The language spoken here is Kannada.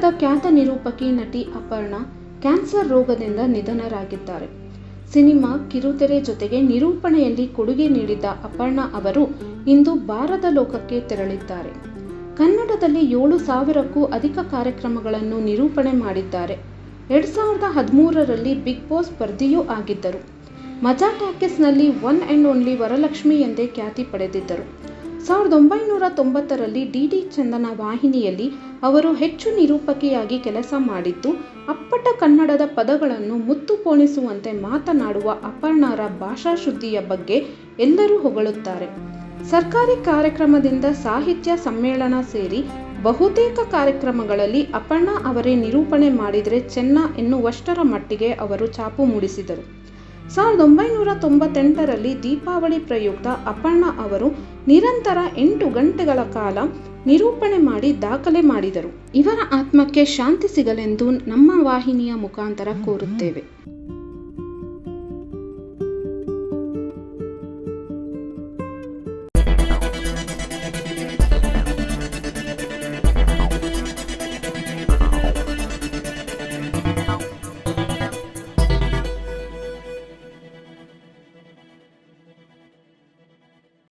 ಕನ್ನಡದ ಖ್ಯಾತ ನಿರೂಪಕಿ ನಟಿ ಅಪರ್ಣ ಕ್ಯಾನ್ಸರ್ ರೋಗದಿಂದ ನಿಧನರಾಗಿದ್ದಾರೆ. ಸಿನಿಮಾ ಕಿರುತೆರೆ ಜೊತೆಗೆ ನಿರೂಪಣೆಯಲ್ಲಿ ಕೊಡುಗೆ ನೀಡಿದ್ದ ಅಪರ್ಣಾ ಅವರು ಇಂದು ಬಾರದ ಲೋಕಕ್ಕೆ ತೆರಳಿದ್ದಾರೆ. ಕನ್ನಡದಲ್ಲಿ ಏಳು ಸಾವಿರಕ್ಕೂ ಅಧಿಕ ಕಾರ್ಯಕ್ರಮಗಳನ್ನು ನಿರೂಪಣೆ ಮಾಡಿದ್ದಾರೆ. ಎರಡ್ ಸಾವಿರದ ಹದಿಮೂರರಲ್ಲಿ ಬಿಗ್ ಬಾಸ್ ಸ್ಪರ್ಧಿಯೂ ಆಗಿದ್ದರು. ಮಜಾ ಟಾಕೀಸ್ನಲ್ಲಿ ಒನ್ ಆ್ಯಂಡ್ ಓನ್ಲಿ ವರಲಕ್ಷ್ಮಿ ಎಂದೇ ಖ್ಯಾತಿ ಪಡೆದಿದ್ದರು. ಸಾವಿರದ ಒಂಬೈನೂರ ತೊಂಬತ್ತರಲ್ಲಿ ಡಿ ಡಿ ಚಂದನ ವಾಹಿನಿಯಲ್ಲಿ ಅವರು ಹೆಚ್ಚು ನಿರೂಪಕಿಯಾಗಿ ಕೆಲಸ ಮಾಡಿದ್ದು, ಅಪ್ಪಟ ಕನ್ನಡದ ಪದಗಳನ್ನು ಮುತ್ತು ಪೋಣಿಸುವಂತೆ ಮಾತನಾಡುವ ಅಪರ್ಣಾರ ಭಾಷಾ ಶುದ್ಧಿಯ ಬಗ್ಗೆ ಎಲ್ಲರೂ ಹೊಗಳುತ್ತಾರೆ. ಸರ್ಕಾರಿ ಕಾರ್ಯಕ್ರಮದಿಂದ ಸಾಹಿತ್ಯ ಸಮ್ಮೇಳನ ಸೇರಿ ಬಹುತೇಕ ಕಾರ್ಯಕ್ರಮಗಳಲ್ಲಿ ಅಪರ್ಣಾ ಅವರೇ ನಿರೂಪಣೆ ಮಾಡಿದರೆ ಚೆನ್ನ ಎನ್ನುವಷ್ಟರ ಮಟ್ಟಿಗೆ ಅವರು ಛಾಪು ಮೂಡಿಸಿದರು. ಸಾವಿರದ ಒಂಬೈನೂರ ತೊಂಬತ್ತೆಂಟರಲ್ಲಿ ದೀಪಾವಳಿ ಪ್ರಯುಕ್ತ ಅಪರ್ಣ ಅವರು ನಿರಂತರ ಎಂಟು ಗಂಟೆಗಳ ಕಾಲ ನಿರೂಪಣೆ ಮಾಡಿ ದಾಖಲೆ ಮಾಡಿದರು. ಇವರ ಆತ್ಮಕ್ಕೆ ಶಾಂತಿ ಸಿಗಲೆಂದು ನಮ್ಮ ವಾಹಿನಿಯ ಮುಖಾಂತರ ಕೋರುತ್ತೇವೆ.